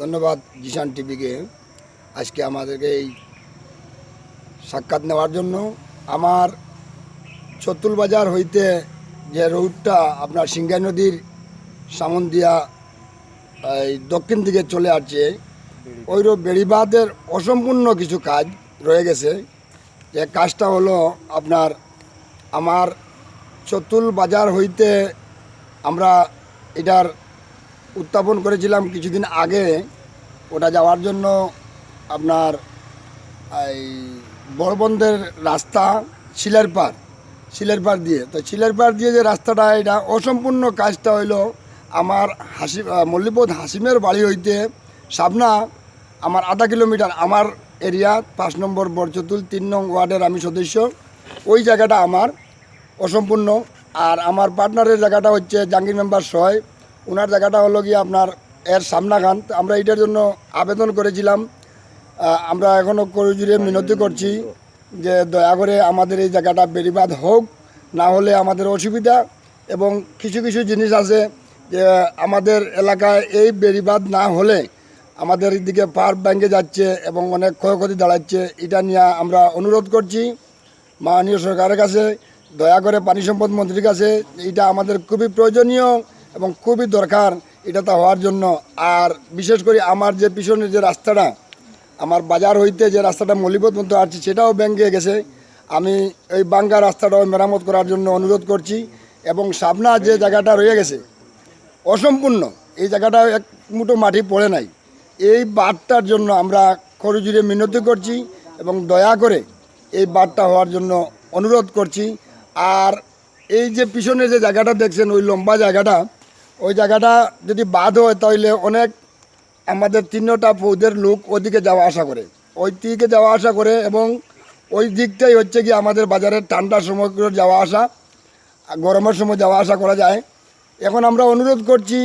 ধন্যবাদ জিশান টিভিকে। আজকে আমাদেরকে এই সাক্ষাৎ নেওয়ার জন্য আমার চতুল বাজার হইতে যে রোডটা আপনার সিংগাই নদীর সামন্দিয়া এই দক্ষিণ দিকে চলে আসছে ওই রোড বেড়িবাঁধের অসম্পূর্ণ কিছু কাজ রয়ে গেছে। যে কাজটা হলো আপনার আমার চতুল বাজার হইতে আমরা এটার উত্থাপন করেছিলাম কিছুদিন আগে। ওটা যাওয়ার জন্য আপনার এই বড়বন্ধের রাস্তা শিলের পার শিলের পার দিয়ে। তো শিলের পার দিয়ে যে রাস্তাটা, এটা অসম্পূর্ণ কাজটা হইল আমার হাসি মল্লিপদ হাসিমের বাড়ি হইতে সাবনা, আমার আধা কিলোমিটার আমার এরিয়া, পাঁচ নম্বর বরচতুল, তিন নং ওয়ার্ডের আমি সদস্য। ওই জায়গাটা আমার অসম্পূর্ণ। আর আমার পার্টনারের জায়গাটা হচ্ছে জাহাঙ্গীর মেম্বার ছয় ওনার জায়গাটা হলো গিয়ে আপনার এর সামনাখান। আমরা এটার জন্য আবেদন করেছিলাম। আমরা এখনও করে মিনতি করছি যে দয়া করে আমাদের এই জায়গাটা বেড়িবাদ হোক, না হলে আমাদের অসুবিধা। এবং কিছু কিছু জিনিস আছে যে আমাদের এলাকায় এই বেড়িবাদ না হলে আমাদের দিকে পার ব্যাঙ্কে যাচ্ছে এবং অনেক ক্ষয়ক্ষতি দাঁড়াচ্ছে। এটা নিয়ে আমরা অনুরোধ করছি মাননীয় সরকারের কাছে। দয়া করে পানি সম্পদ মন্ত্রীর কাছে এটা আমাদের খুবই প্রয়োজনীয় এবং খুবই দরকার এটা তা হওয়ার জন্য। আর বিশেষ করে আমার যে পিছনের যে রাস্তাটা, আমার বাজার হইতে যে রাস্তাটা মলিপত মতো আছে সেটাও ব্যাঙ্কে গেছে। আমি এই বাঙ্গা রাস্তাটাও মেরামত করার জন্য অনুরোধ করছি এবং সামনা যে জায়গাটা রয়ে গেছে, অসম্পূর্ণ। এই জায়গাটা এক মুঠো মাটি পড়ে নাই। এই বাঁধটার জন্য আমরা খরুজুড়ে মিনতি করছি এবং দয়া করে এই বাঁধটা হওয়ার জন্য অনুরোধ করছি। আর এই যে পিছনে যে জায়গাটা দেখছেন, ওই লম্বা জায়গাটা, ওই জায়গাটা যদি বাদ হয় তাহলে অনেক আমাদের তিনটা ফৌজের লোক ওদিকে যাওয়া আসা করে। ওই দিকে যাওয়া আসা করে এবং ওই দিকটাই হচ্ছে কি আমাদের বাজারের ঠান্ডার সময় যাওয়া আসা, গরমের সময় যাওয়া আসা করা যায়। এখন আমরা অনুরোধ করছি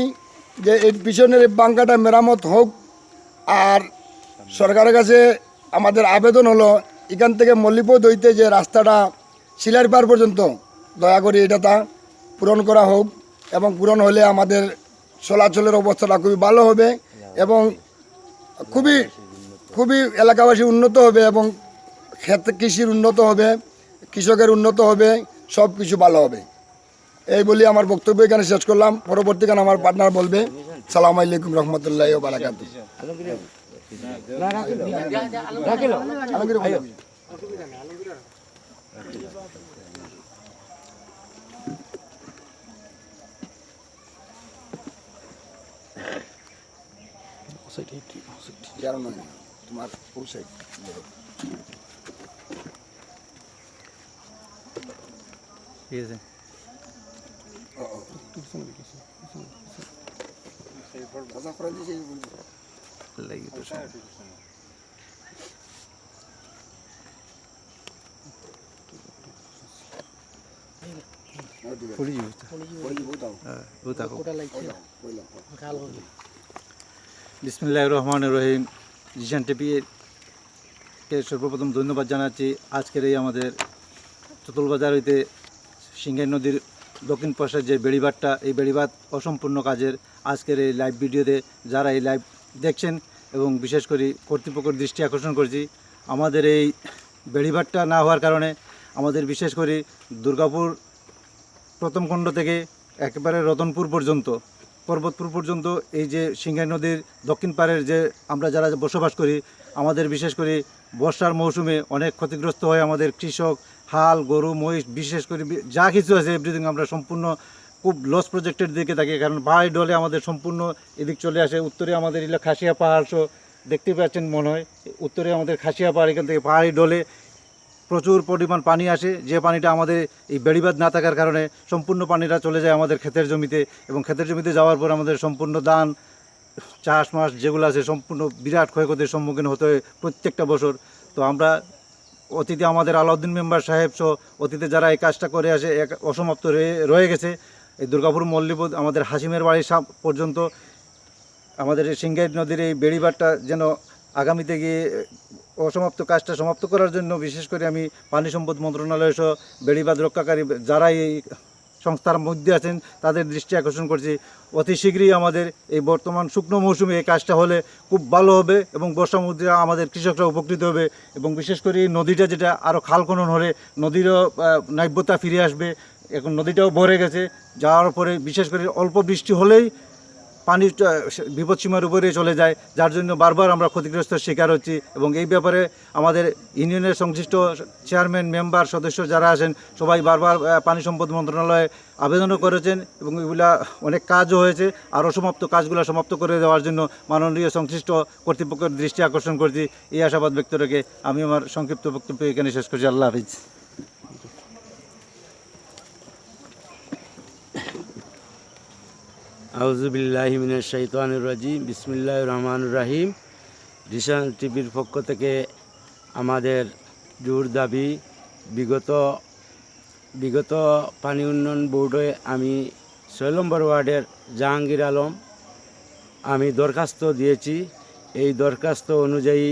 যে এই পিছনের এই বাঙ্কাটা মেরামত হোক আর সরকারের কাছে আমাদের আবেদন হলো, এখান থেকে মল্লিপদ হইতে যে রাস্তাটা শিলার পার পর্যন্ত দয়া করে এটা তা পূরণ করা হোক এবং পূরণ হলে আমাদের চলাচলের অবস্থাটা খুবই ভালো হবে এবং খুবই খুবই এলাকাবাসী উন্নত হবে এবং ক্ষেত কৃষির উন্নত হবে কৃষকের উন্নত হবে সব কিছু ভালো হবে। এই বলি আমার বক্তব্য এখানে শেষ করলাম। পরবর্তীকালে আমার পার্টনার বলবে সালাম আলাইকুম রহমতুল্লাহ বারাকাত তেরো নয় তোমার ওই সাইড ঠিক আছে করে তো পড়ি যাবে। হ্যাঁ। বিসমিল্লাহ রহমান রহিম। জিশান টেপিকে সর্বপ্রথম ধন্যবাদ জানাচ্ছি আজকের এই আমাদের চতুলবাজার হইতে সিংহাই নদীর দক্ষিণ পাশে যে বেড়িবাঁধটা এই বেড়িবাঁধ অসম্পূর্ণ কাজের আজকের এই লাইভ ভিডিওতে যারা এই লাইভ দেখছেন এবং বিশেষ করে কর্তৃপক্ষের দৃষ্টি আকর্ষণ করছি আমাদের এই বেড়িবাঁধটা না হওয়ার কারণে আমাদের বিশেষ করে দুর্গাপুর প্রথম খণ্ড থেকে একেবারে রতনপুর পর্যন্ত, পর্বতপুর পর্যন্ত এই যে সিংহাই নদীর দক্ষিণ পাড়ের যে আমরা যারা বসবাস করি, আমাদের বিশেষ করে বর্ষার মৌসুমে অনেক ক্ষতিগ্রস্ত হয় আমাদের কৃষক, হাল, গরু, মহিষ, বিশেষ করে যা কিছু আছে এভরিথিং আমরা সম্পূর্ণ খুব লস প্রজেক্টের দিকে থাকি। কারণ পাহাড়ি ডলে আমাদের সম্পূর্ণ এদিক চলে আসে, উত্তরে আমাদের এগুলো খাসিয়া পাহাড় দেখতে পাচ্ছেন মনে হয়, উত্তরে আমাদের খাসিয়া পাহাড় এখান থেকে পাহাড়ি ডলে প্রচুর পরিমাণ পানি আসে। যে পানিটা আমাদের এই বেড়িবাঁধ না থাকার কারণে সম্পূর্ণ পানিটা চলে যায় আমাদের ক্ষেতের জমিতে এবং ক্ষেতের জমিতে যাওয়ার পর আমাদের সম্পূর্ণ ধান, চাষ মাস যেগুলো আছে সম্পূর্ণ বিরাট ক্ষয়ক্ষতির সম্মুখীন হতে হয় প্রত্যেকটা বছর। তো আমরা অতীতে আমাদের আলাউদ্দিন মেম্বার সাহেব সহ অতীতে যারা এই কাজটা করে আসে, এক অসমাপ্ত রয়ে গেছে। এই দুর্গাপুর মল্লিপুর আমাদের হাসিমের সাম- পর্যন্ত আমাদের সিংগাই নদীর এই বেড়িবাঁধটা যেন আগামীতে গিয়ে অসমাপ্ত কাজটা সমাপ্ত করার জন্য বিশেষ করে আমি পানি সম্পদ মন্ত্রণালয় সহ বেড়িবাঁধ রক্ষাকারী যারা এই সংস্থার মধ্যে আছেন, তাদের দৃষ্টি আকর্ষণ করছি। অতি শীঘ্রই আমাদের এই বর্তমান শুকনো মৌসুমে এই কাজটা হলে খুব ভালো হবে এবং বর্ষা মধ্যে আমাদের কৃষকরা উপকৃত হবে এবং বিশেষ করে এই নদীটা যেটা আরও খাল খনন হলে নদীরও নাব্যতা ফিরে আসবে। এখন নদীটাও ভরে গেছে। যাওয়ার পরে বিশেষ করে অল্প বৃষ্টি হলেই পানি বিপদসীমার উপরে চলে যায়, যার জন্য বারবার আমরা ক্ষতিগ্রস্ত শিকার হচ্ছি এবং এই ব্যাপারে আমাদের ইউনিয়নের সংশ্লিষ্ট চেয়ারম্যান, মেম্বার, সদস্য যারা আছেন, সবাই বারবার পানি সম্পদ মন্ত্রণালয়ে আবেদনও করেছেন এবং এগুলা অনেক কাজও হয়েছে। আর অসমাপ্ত কাজগুলো সমাপ্ত করে দেওয়ার জন্য মাননীয় সংশ্লিষ্ট কর্তৃপক্ষের দৃষ্টি আকর্ষণ করছি। এই আশাবাদ ব্যক্ত রেখে আমি আমার সংক্ষিপ্ত বক্তব্য এখানে শেষ করছি। আল্লাহ হাফিজ। আউজুবিল্লাহিমিনের শৈতানুর রাজিম বিসমিল্লাহ রহমান রাহিম। ডিশন টিভির পক্ষ থেকে আমাদের জোর দাবি, বিগত বিগত পানি উন্নয়ন বোর্ডে আমি ছয় নম্বর ওয়ার্ডের জাহাঙ্গীর আলম, আমি দরখাস্ত দিয়েছি। এই দরখাস্ত অনুযায়ী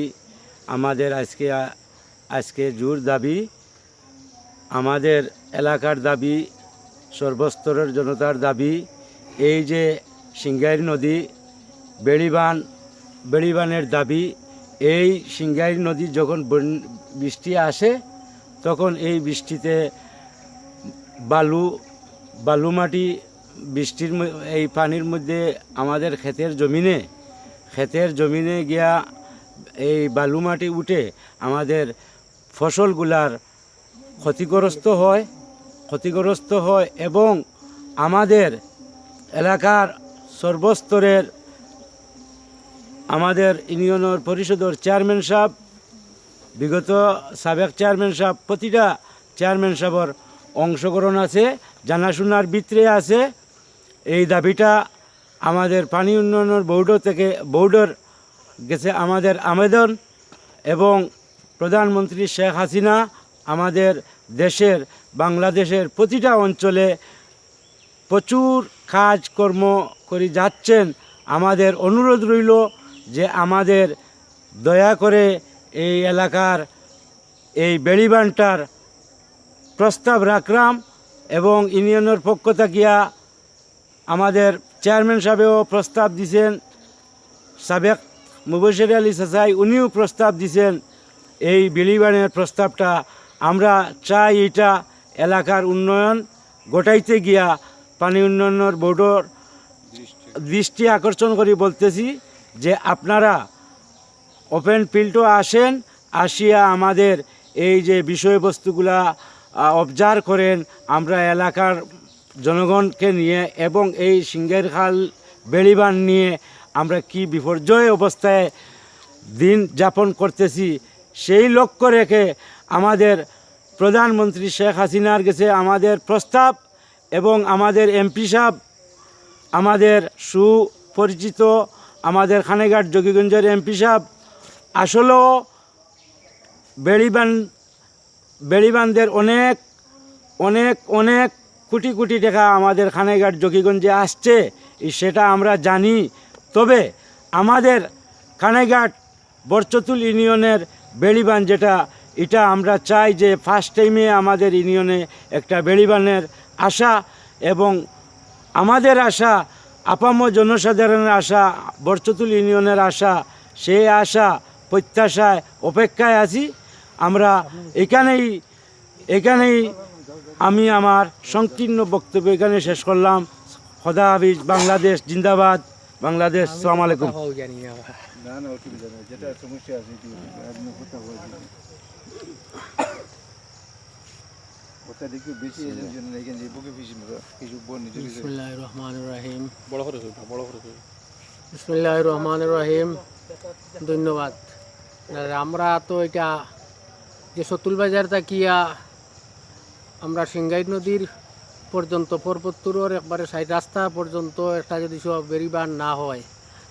আমাদের আজকে আজকে জোর দাবি। আমাদের এলাকার দাবি, সর্বস্তরের জনতার দাবি এই যে সিঙ্গাইর নদী, বেড়িবান, বেড়িবানের দাবি, এই সিঙ্গাইর নদী যখন বৃষ্টি আসে, তখন এই বৃষ্টিতে বালু বালু মাটি বৃষ্টির এই পানির মধ্যে আমাদের ক্ষেতের জমিনে ক্ষেতের জমিনে গিয়া এই বালু মাটি উঠে আমাদের ফসলগুলার ক্ষতিগ্রস্ত হয় ক্ষতিগ্রস্ত হয় এবং আমাদের এলাকার সর্বস্তরের আমাদের ইউনিয়নের পরিষদের চেয়ারম্যান সাহেব, বিগত সাবেক চেয়ারম্যান সাহেব, প্রতিটা চেয়ারম্যান সাহেবের অংশগ্রহণ আছে, জানাশোনার ভিতরে আছে। এই দাবিটা আমাদের পানি উন্নয়নের বোর্ড থেকে বোর্ডের গেছে আমাদের আবেদন এবং প্রধানমন্ত্রী শেখ হাসিনা আমাদের দেশের, বাংলাদেশের প্রতিটা অঞ্চলে প্রচুর কাজকর্ম করে যাচ্ছেন। আমাদের অনুরোধ রইল যে আমাদের দয়া করে এই এলাকার এই বেড়িবানটার প্রস্তাব রাখলাম এবং ইউনিয়নের পক্ষ থাকিয়া আমাদের চেয়ারম্যান সাহেবেও প্রস্তাব দিছেন, সাবেক মুবশির আলী সাসাই উনিও প্রস্তাব দিছেন, এই বিলিবানের প্রস্তাবটা আমরা চাই এটা এলাকার উন্নয়ন গোটাইতে গিয়া পানি উন্নয়নের বোর্ডর দৃষ্টি আকর্ষণ করে বলতেছি যে আপনারা ওপেন ফিল্ডও আসেন, আসিয়া আমাদের এই যে বিষয়বস্তুগুলা অবজার্ভ করেন। আমরা এলাকার জনগণকে নিয়ে এবং এই সিঙ্গের খাল বেড়িবান নিয়ে আমরা কি বিপর্যয় অবস্থায় দিন যাপন করতেছি, সেই লক্ষ্য রেখে আমাদের প্রধানমন্ত্রী শেখ হাসিনার কাছে আমাদের প্রস্তাব এবং আমাদের এমপি সাহেব, আমাদের সুপরিচিত, আমাদের খানেঘাট যোগীগঞ্জের এমপি সাহেব, আসলেও বেড়িবান বেড়িবানদের অনেক অনেক অনেক কোটি কোটি টাকা আমাদের খানেঘাট যোগীগঞ্জে আসছে, সেটা আমরা জানি। তবে আমাদের খানেঘাট বরচতুল ইউনিয়নের বেড়িবান যেটা, এটা আমরা চাই যে ফার্স্ট টাইমে আমাদের ইউনিয়নে একটা বেড়িবানের আশা এবং আমাদের আশা আপাম জনসাধারণের আশা বরচতুল ইউনিয়নের আশা, সেই আশা, প্রত্যাশায়, অপেক্ষায় আছি। আমরা এখানেই এখানেই আমি আমার সংকীর্ণ বক্তব্য এখানে শেষ করলাম। খোদা হাফিজ, বাংলাদেশ জিন্দাবাদ। বাংলাদেশ, সালাম আলাইকুম। না না যেটা সমস্যা আছে কথা দেখি বেশি এর জন্য এখানে যে বুকে বেশি কিছু বোন নিজের বিসমিল্লাহ। রহমান রহিম ধন্যবাদ। আমরা তো এটা যে সতুল বাজার তাকিয়া আমরা সিংগাই নদীর পর্যন্ত পর্বতপুরের একবারে সাইড রাস্তা পর্যন্ত একটা যদি সব বেরিবান না হয়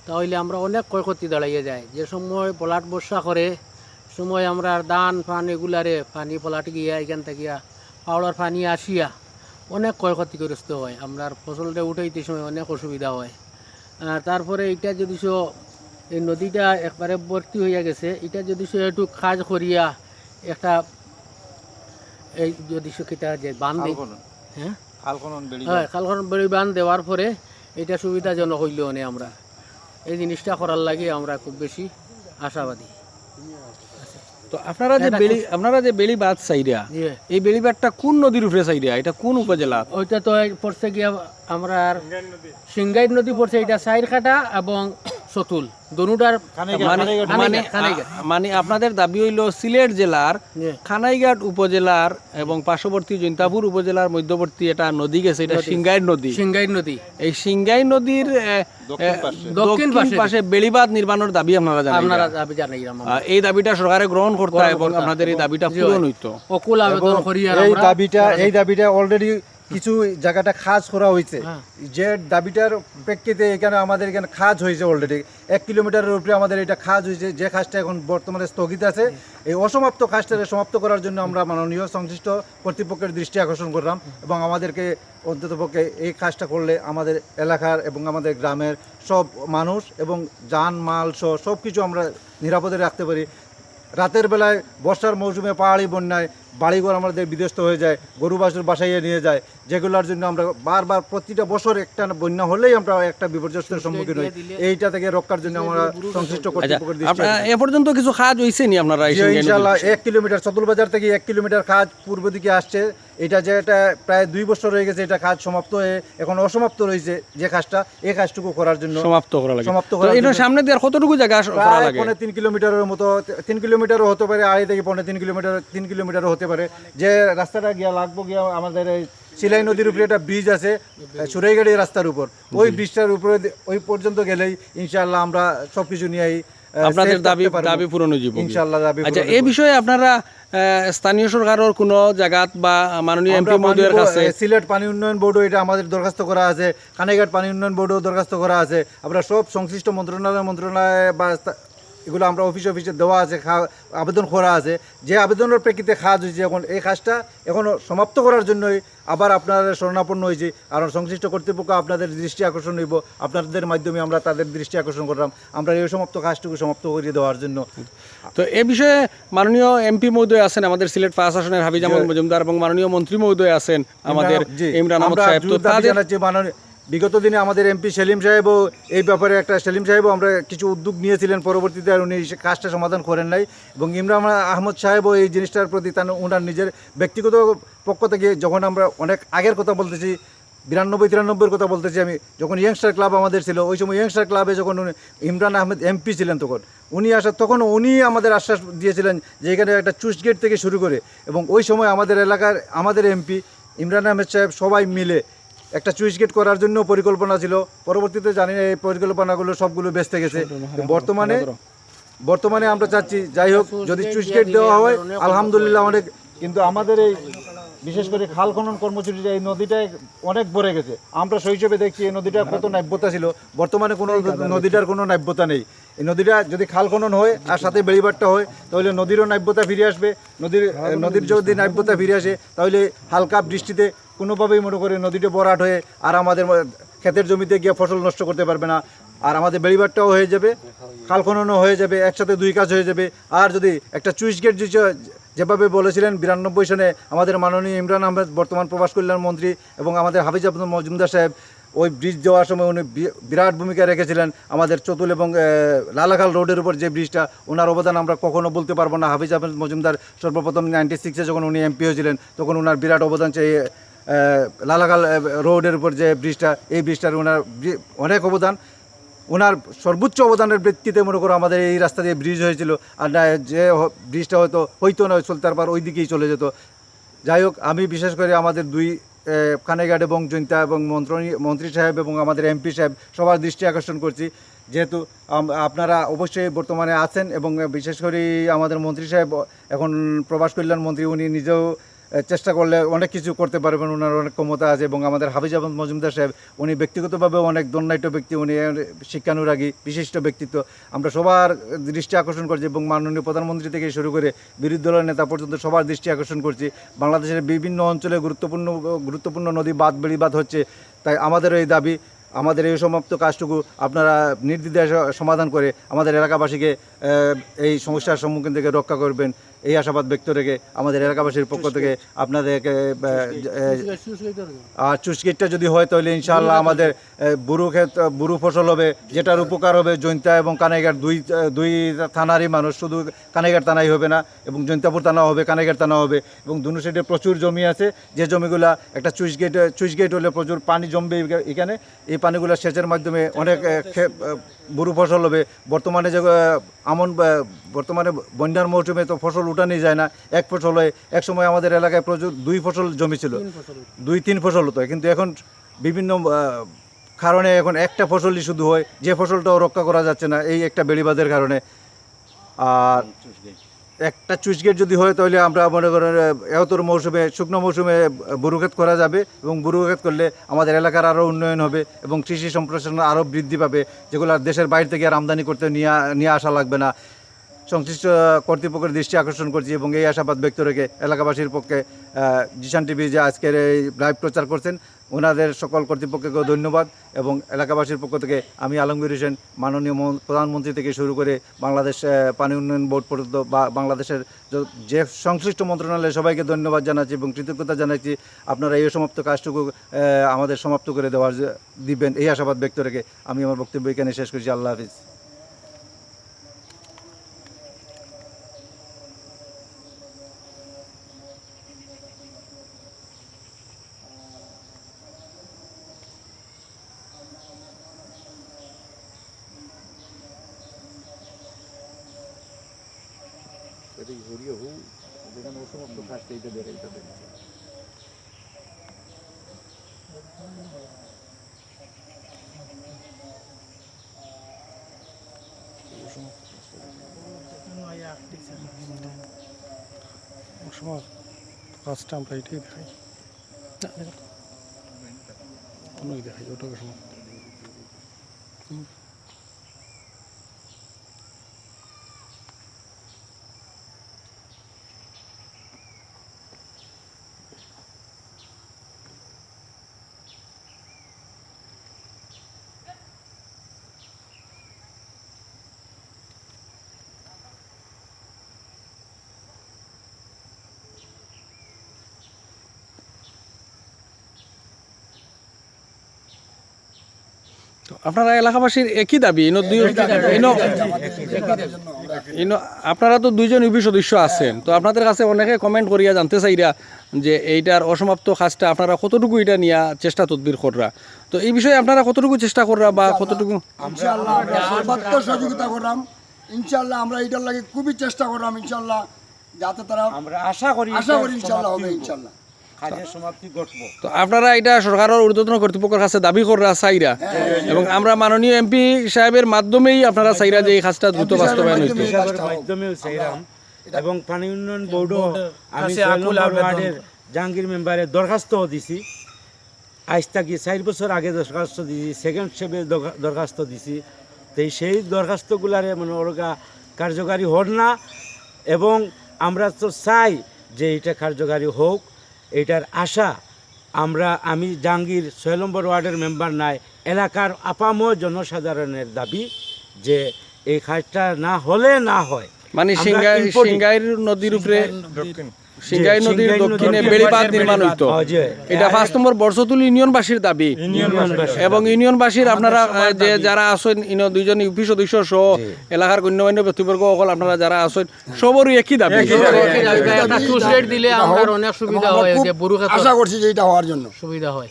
তাহলে আমরা অনেক ক্ষয়ক্ষতি দাঁড়াইয়ে যায়। যে সময় পলাট বর্ষা করে সময় আমরা দান ফান এগুলারে পানি পলাট গিয়া এখান থেকে পাওড়ার পানি আসিয়া অনেক ক্ষয়ক্ষতিগ্রস্ত হয়। আমরা ফসলটা উঠাইতে সময় অনেক অসুবিধা হয়। তারপরে এটা যদি সো এই নদীটা একবারে ভর্তি হইয়া গেছে এটা যদি সে একটু কাজ করিয়া একটা এই যদি সে কিতা যে বান্ধে হ্যাঁ? হ্যাঁ খালখন বেড়ি বান দেওয়ার পরে এটা সুবিধাজনক হইল অনে আমরা। এই জিনিসটা করার লাগে আমরা খুব বেশি আশাবাদী। তো আপনারা যে বেলি আপনারা যে বেলি বাদ চাইরা এই বেলি বাদটা কোন নদীর উপরে চাইরা এটা কোন উপজেলা? ওইটা তো পড়ছে গিয়া আমরা সিংগাই নদী পড়ছে এটা সাইরখাটা এবং সতুল দনুটার মানে খানাইঘাট, মানে মানে আপনাদের দাবি হইল সিলেট জেলার খানাইঘাট উপজেলার এবং পার্শ্ববর্তী জৈন্তাপুর উপজেলার মধ্যবর্তী এটা নদী গেছে এটা সিংগাইর নদী। সিংগাইট নদী। এই সিংগাই নদীর দক্ষিণ পাশে। পাশে। বেলিবাদ নির্মাণের দাবি আপনারা জানেন। আপনারা দাবি জানাই এই দাবিটা সরকারে গ্রহণ করতে এবং আপনাদের এই দাবিটা পূরণ হইতো। অকুল আবেদন করি এই দাবিটা এই দাবিটা অলরেডি কিছু জায়গাটা খাজ করা হয়েছে। হ্যাঁ। যে দাবিটার প্রেক্ষিতে এখানে আমাদের এখানে খাজ হয়েছে অলরেডি এক কিলোমিটারের উপরে আমাদের এটা খাজ হয়েছে। যে খাজটা এখন বর্তমানে স্থগিত আছে এই অসমাপ্ত খাজটাকে সমাপ্ত করার জন্য আমরা মাননীয় সংশ্লিষ্ট কর্তৃপক্ষের দৃষ্টি আকর্ষণ করলাম এবং আমাদেরকে অন্ততপক্ষে এই কাজটা করলে আমাদের এলাকার এবং আমাদের গ্রামের সব মানুষ এবং যান মাল সহ সব কিছু আমরা নিরাপদে রাখতে পারি। রাতের বেলায় বর্ষার মৌসুমে পাহাড়ি বন্যায় বাড়িঘর আমাদের বিধ্বস্ত হয়ে যায় গরু বাছুর বাসাইয়ে নিয়ে যায় যেগুলোর জন্য আমরা বারবার প্রতিটা বছর একটা বন্যা হলেই আমরা একটা বিপর্যস্তের সম্মুখীন হই। এইটা থেকে রক্ষার জন্য আমরা সংশ্লিষ্ট আচ্ছা এ পর্যন্ত কিছু কাজ হইছে নি আপনারা? ইনশাল্লাহ এক কিলোমিটার চতুর্বাজার থেকে এক কিলোমিটার কাজ পূর্ব দিকে আসছে। এটা যে এটা প্রায় দুই বছর হয়ে গেছে এটা কাজ সমাপ্ত হয়ে এখন অসমাপ্ত রয়েছে যে কাজটা এই কাজটুকু করার জন্য সমাপ্ত করা লাগে। সমাপ্ত এটার জন্য- সামনে দিয়ে আর কতটুকু জায়গা করা লাগে? পৌনে তিন কিলোমিটারের মতো তিন কিলোমিটারও হতে পারে আড়াই থেকে পৌনে তিন কিলোমিটার তিন কিলোমিটারও হতে পারে। যে রাস্তাটা গিয়া লাগবো গিয়া আমাদের এই সিলাই নদীর উপরে একটা ব্রিজ আছে সুরাইগাড়ি রাস্তার উপর। ওই ব্রিজটার উপরে ওই পর্যন্ত গেলেই ইনশাআল্লাহ আমরা সব কিছু নিয়েই আপনাদের দাবি দাবি পূরণ ইনশাআল্লাহ দাবি আচ্ছা এই বিষয়ে আপনারা স্থানীয় সরকারের কোনো জায়গাত বা মাননীয় এমপি মহোদয়ের কাছে সিলেট পানি উন্নয়ন বোর্ডও এটা আমাদের দরখাস্ত করা আছে কানাইঘাট পানি উন্নয়ন বোর্ডও দরখাস্ত করা আছে। আমরা সব সংশ্লিষ্ট মন্ত্রণালয় মন্ত্রণালয় বা এগুলো আমরা অফিস অফিসে দেওয়া আছে আবেদন করা আছে। যে আবেদনের প্রেক্ষিতে কাজ হয়েছে এখন এই কাজটা এখনও সমাপ্ত করার জন্যই আবার আপনাদের শরণাপন্ন হয়েছে। আর সংশ্লিষ্ট কর্তৃপক্ষ আপনাদের দৃষ্টি আকর্ষণ হইব আপনাদের মাধ্যমে আমরা তাদের দৃষ্টি আকর্ষণ করলাম। আমরা এই সমাপ্ত কাজটুকু সমাপ্ত করে দেওয়ার জন্য। তো এই বিষয়ে মাননীয় এমপি মহোদয় আছেন আমাদের সিলেট পাঁচ আসনের হাবিজ আহমদ মজুমদার এবং মাননীয় মন্ত্রী মহোদয় আছেন আমাদের ইমরান আহমদ সাহেব। তো তাদের মাননীয় বিগত দিনে আমাদের এমপি সেলিম সাহেবও এই ব্যাপারে একটা, সেলিম সাহেবও আমরা কিছু উদ্যোগ নিয়েছিলেন, পরবর্তীতে আর উনি কাজটা সমাধান করেন নাই। এবং ইমরান আহমদ সাহেবও এই জিনিসটার প্রতি তার ওনার নিজের ব্যক্তিগত পক্ষ থেকে যখন আমরা অনেক আগের কথা বলতেছি, বিরানব্বই, তিরানব্বইয়ের কথা বলতেছি আমি, যখন ইয়ংস্টার ক্লাব আমাদের ছিল, ওই সময় ইয়ংস্টার ক্লাবে যখন উনি, ইমরান আহমেদ এমপি ছিলেন তখন, উনি আসার, তখন উনি আমাদের আশ্বাস দিয়েছিলেন যে এখানে একটা চুস গেট থেকে শুরু করে। এবং ওই সময় আমাদের এলাকার, আমাদের এমপি ইমরান আহমেদ সাহেব সবাই মিলে একটা চুইস গেট করার জন্য পরিকল্পনা ছিল। পরবর্তীতে জানি না এই পরিকল্পনাগুলো সবগুলো বেচতে গেছে। বর্তমানে বর্তমানে আমরা চাচ্ছি যাই হোক যদি চুইস গেট দেওয়া হয় আলহামদুলিল্লাহ অনেক কিন্তু আমাদের এই বিশেষ করে খাল খনন কর্মসূচিটা এই নদীটা অনেক ভরে গেছে। আমরা শৈশবে দেখছি এই নদীটা কত নাব্যতা ছিল। বর্তমানে কোনো নদীটার কোনো নাব্যতা নেই। এই নদীটা যদি খাল খনন হয় আর সাথে বেড়িবারটা হয় তাহলে নদীরও নাব্যতা ফিরে আসবে। নদীর নদীর যদি নাব্যতা ফিরে আসে তাহলে হালকা বৃষ্টিতে কোনোভাবেই মনে করে নদীটা বরাট হয়ে আর আমাদের ক্ষেতের জমিতে গিয়ে ফসল নষ্ট করতে পারবে না। আর আমাদের বেড়িবারটাও হয়ে যাবে খাল খননও হয়ে যাবে, একসাথে দুই কাজ হয়ে যাবে। আর যদি একটা চুইস গেট যেভাবে বলেছিলেন বিরানব্বই সনে আমাদের মাননীয় ইমরান আহমেদ, বর্তমান প্রবাস কল্যাণ মন্ত্রী এবং আমাদের হাফিজ আব্দুল মজুমদার সাহেব, ওই ব্রিজ দেওয়ার সময় উনি বিরাট ভূমিকা রেখেছিলেন আমাদের চতুল এবং লালাখাল রোডের উপর যে ব্রিজটা, ওনার অবদান আমরা কখনো বলতে পারব না। হাফিজ আহমেদ মজুমদার সর্বপ্রথম নাইনটি সিক্সে যখন উনি এমপি হয়েছিলেন, তখন ওনার বিরাট অবদান চাই লালাখাল আহ, রোডের উপর যে ব্রিজটা এই ব্রিজটার ওনার অনেক অবদান ওনার সর্বোচ্চ অবদানের ভিত্তিতে মনে করো আমাদের এই রাস্তা দিয়ে ব্রিজ হয়েছিল। আর না যে ব্রিজটা হয়তো হইতো না চলতে পার ওই দিকেই চলে যেত। যাই হোক আমি বিশেষ করে আমাদের দুই কানেঘাট এবং জৈন্তা এবং মন্ত্রী মন্ত্রী সাহেব এবং আমাদের এমপি সাহেব সবার দৃষ্টি আকর্ষণ করছি। যেহেতু আপনারা অবশ্যই বর্তমানে আছেন এবং বিশেষ করে আমাদের মন্ত্রী সাহেব এখন প্রবাস কল্যাণ মন্ত্রী উনি নিজেও চেষ্টা করলে অনেক কিছু করতে পারবেন ওনার অনেক ক্ষমতা আছে এবং আমাদের হাফিজ আহমদ মজুমদার সাহেব, উনি ব্যক্তিগতভাবে অনেক দণ্ডায়িত ব্যক্তি, উনি শিক্ষানুরাগী, বিশিষ্ট ব্যক্তিত্ব। আমরা সবার দৃষ্টি আকর্ষণ করছি এবং মাননীয় প্রধানমন্ত্রী থেকে শুরু করে বিরোধী দলের নেতা পর্যন্ত সবার দৃষ্টি আকর্ষণ করছি। বাংলাদেশের বিভিন্ন অঞ্চলে গুরুত্বপূর্ণ গুরুত্বপূর্ণ নদী বাঁধ, বেড়িবাঁধ হচ্ছে, তাই আমাদের এই দাবি, আমাদের এই সমাপ্ত কাজটুকু আপনারা নির্দ্বিধায় সমাধান করে আমাদের এলাকাবাসীকে এই সমস্যার সম্মুখীন থেকে রক্ষা করবেন। এই আশাবাদ ব্যক্ত রেখে আমাদের এলাকাবাসীর পক্ষ থেকে আপনাদেরকে আর চুষ যদি হয় তাহলে ইনশাআল্লাহ আমাদের বুরু ক্ষেত বুরু ফসল হবে যেটার উপকার হবে জৈন্তা এবং কানাইঘাট দুই দুই থানারই মানুষ শুধু কানাইঘাট থানাই হবে না এবং জৈন্তাপুর থানা হবে কানাইঘাট থানা হবে এবং দুনো সাইডে প্রচুর জমি আছে যে জমিগুলা একটা চুইস গেট চুইস গেট হলে প্রচুর পানি জমবে এখানে এই পানিগুলো সেচের মাধ্যমে অনেক বুরু ফসল হবে। বর্তমানে যে আমন বর্তমানে বন্যার মৌসুমে তো ফসল উঠানোই যায় না। এক ফসল হয় এক সময় আমাদের এলাকায় প্রচুর দুই ফসল জমি ছিল। দুই তিন ফসল হতো। কিন্তু এখন বিভিন্ন কারণে এখন একটা ফসলই শুধু হয়। যে ফসলটাও রক্ষা করা যাচ্ছে না এই একটা বেড়িবাদের কারণে। আর একটা চুইচ গেট যদি হয় তাহলে আমরা মনে করেন এহতর মৌসুমে শুকনো মৌসুমে বুরুক্ষেত করা যাবে এবং বুরুক্ষেত করলে আমাদের এলাকার আরও উন্নয়ন হবে এবং কৃষি সম্প্রসারণ আরও বৃদ্ধি পাবে যেগুলো আর দেশের বাইরে থেকে আর আমদানি করতে নিয়ে নিয়ে আসা লাগবে না। সংশ্লিষ্ট কর্তৃপক্ষের দৃষ্টি আকর্ষণ করছি এবং এই আশাবাদ ব্যক্ত রেখে এলাকাবাসীর পক্ষে জিশান টিভি যে আজকের এই লাইভ প্রচার করছেন, ওনাদের সকল কর্তৃপক্ষকে ধন্যবাদ এবং এলাকাবাসীর পক্ষ থেকে আমি আলমগীর হোসেন, মাননীয় মন- প্রধানমন্ত্রী থেকে শুরু করে বাংলাদেশ পানি উন্নয়ন বোর্ড পর্যন্ত বা বাংলাদেশের যে সংশ্লিষ্ট মন্ত্রণালয় সবাইকে ধন্যবাদ জানাচ্ছি এবং কৃতজ্ঞতা জানাচ্ছি। আপনারা এই সমাপ্ত কাজটুকু আমাদের সমাপ্ত করে দেওয়ার, দিবেন, এই আশাবাদ ব্যক্ত রেখে আমি আমার বক্তব্য এখানে শেষ করছি। আল্লাহ হাফিজ। সময় কাজটা আমরা এটাই দেখাই। অন্যই দেখাই। ওটাকে সময় আপনারা এলাকাবাসীর একই দাবি আপনারা তো দুইজন ইউপি সদস্য আছেন তো আপনাদের কাছে অনেকে কমেন্ট করিয়া জানতে চাইরা যে এইটার অসমাপ্ত কাজটা আপনারা কতটুকু এটা নিয়ে চেষ্টা তদবির কররা। তো এই বিষয়ে আপনারা কতটুকু চেষ্টা কররা বা কতটুকু সহযোগিতা করলাম ইনশাআল্লাহ আমরা এটার লাগে খুবই চেষ্টা করলাম ইনশাআল্লাহ। যাতে তারা আমরা আশা করি আশা করি ইনশাআল্লাহ হবে ঘটবো তো আপনারা এটা সরকারের ঊর্ধ্বতন কর্তৃপক্ষের কাছে দাবি কররা চাইরা এবং আমরা মাননীয় এমপি সাহেবের মাধ্যমেই আপনারা চাইরা যে এই কাজটা দ্রুত বাস্তবায়ন হইতো। হিসাবের এবং পানি উন্নয়ন বোর্ডও আমি জাহাঙ্গীর মেম্বারের দরখাস্তও দিছি। আজ থাকি চার বছর আগে দরখাস্ত দিছি সেকেন্ড স্টেপে দরখাস্ত দিছি। তো সেই দরখাস্তগুলারে মানে ওরকা কার্যকারী হন না। এবং আমরা তো চাই যে এটা কার্যকারী হোক এটার আশা। আমরা আমি জাহাঙ্গীর ছয় নম্বর ওয়ার্ডের মেম্বার নাই। এলাকার আপাময় জনসাধারণের দাবি যে এই কাজটা না হলে না হয়। মানে সিংগাই সিঙ্গাই নদীর উপরে সিঙ্গাই জি, নদীর দক্ষিণে বেড়িবাঁধ নির্মাণ হইতো এটা পাঁচ নম্বর বর্ষতুল ইউনিয়নবাসীর দাবি। এবং ইউনিয়নবাসীর আপনারা যে যারা আছেন দুইজন ইউপি সদস্য সহ এলাকার গণ্যমান্য ব্যক্তিবর্গ সকল আপনারা যারা আছেন সবরই একই দাবি। দিলে আমরা অনেক সুবিধা হয় আশা করছি যে এটা হওয়ার জন্য। সুবিধা হয়।